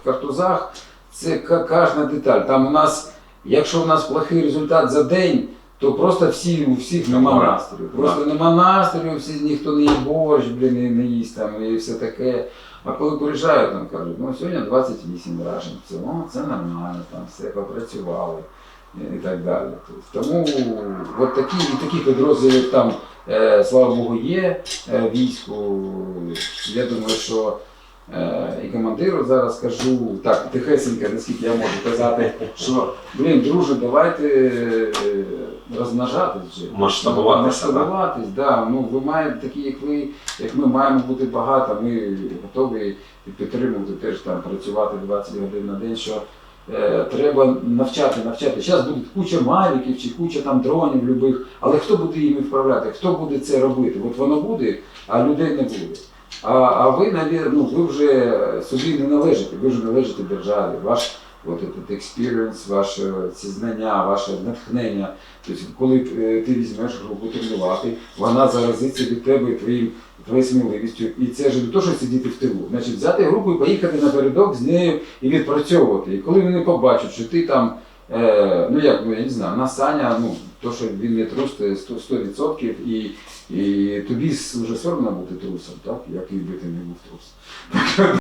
в картузах це кожна деталь. Там у нас, якщо у нас плохий результат за день, то просто всі, у всіх нема настрою. Просто нема настрою, всі, ніхто не їсть борщ, блін, не їсть там і все таке. А коли приїжджають, там кажуть, ну сьогодні 28 вражень, це, ну, це нормально, там все попрацювали і так далі. Тому от такі, і такі підрозділи там, е, слава Богу, є е, війську. Я думаю, що і командиру зараз скажу так, тихесенько, наскільки я можу казати, що блін, друже, давайте е, розмножатись вже. Масштабуватися. Масштабуватись, да. Ну, ви маєте такі, як ви, як ми маємо бути багато, ми готові підтримувати теж там працювати 20 годин на день. що Е, треба навчати, навчати. Зараз буде куча мавіків чи куча там дронів любих, але хто буде їми вправляти, хто буде це робити? От воно буде, а людей не буде. А, а ви, ну, ви вже собі не належите, ви вже належите державі. Ваш от этот experience, ваше ці знання, ваше натхнення. Тобто, коли е, ти візьмеш групу тренувати, вона заразиться від тебе твоїм твоєю сміливістю. І це ж не то, що сидіти в тилу. Значить, взяти групу і поїхати напередок з нею і відпрацьовувати. І коли вони побачать, що ти там, е, ну як, я не знаю, на Саня, ну, то, що він є трус, це 100%, 100% і, і тобі вже соромно бути трусом, так? Який би ти не був трус.